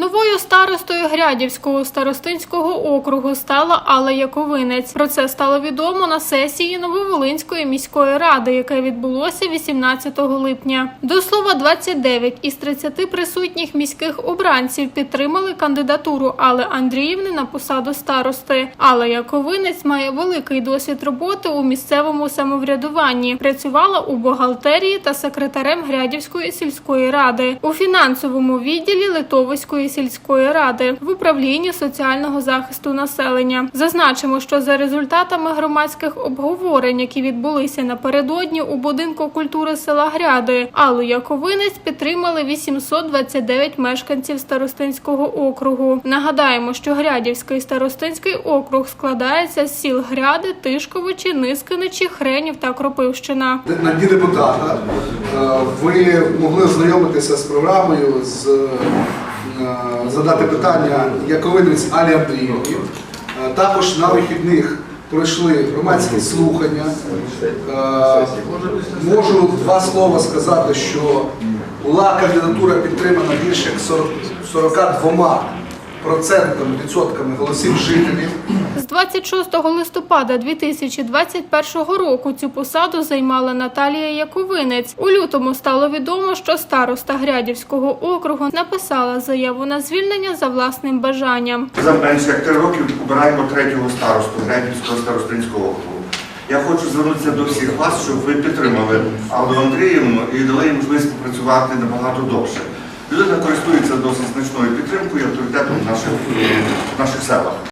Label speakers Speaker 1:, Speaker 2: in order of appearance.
Speaker 1: Новою старостою Грядівського старостинського округу стала Алла Яковинець. Про це стало відомо на сесії Нововолинської міської ради, яке відбулося 18 липня. До слова, 29 із 30 присутніх міських обранців підтримали кандидатуру Алли Андріївни на посаду старости. Алла Яковинець має великий досвід роботи у місцевому самоврядуванні. Працювала у бухгалтерії та секретарем Грядівської сільської ради у фінансовому відділі Литовської сільської ради в управлінні соціального захисту населення. Зазначимо, що за результатами громадських обговорень, які відбулися напередодні у будинку культури села Гряди, Аллу Яковинець підтримали 829 мешканців старостинського округу. Нагадаємо, що Грядівський старостинський округ складається з сіл Гряди, Тишковичі, Нискиничі, Хренів та Кропивщина.
Speaker 2: На дні депутата е, ви могли ознайомитися з програмою, з, задати питання Яковинець Алі Андріївні. Е, Також на вихідних пройшли громадські слухання. Е, Можу два слова сказати, що була кандидатура підтримана більше як 40 42 процентами, відсотками голосів жителів.
Speaker 1: З 26 листопада 2021 року цю посаду займала Наталія Яковинець. У лютому стало відомо, що староста Грядівського округу написала заяву на звільнення за власним бажанням.
Speaker 3: За менше як три роки обираємо третього старосту Гребінського старостинського округу. Я хочу звернутися до всіх вас, щоб ви підтримали Аллу Андріївну і дали їй можливість попрацювати набагато довше. Людина користується досить значною підтримкою і авторитетом в наших, в наших селах.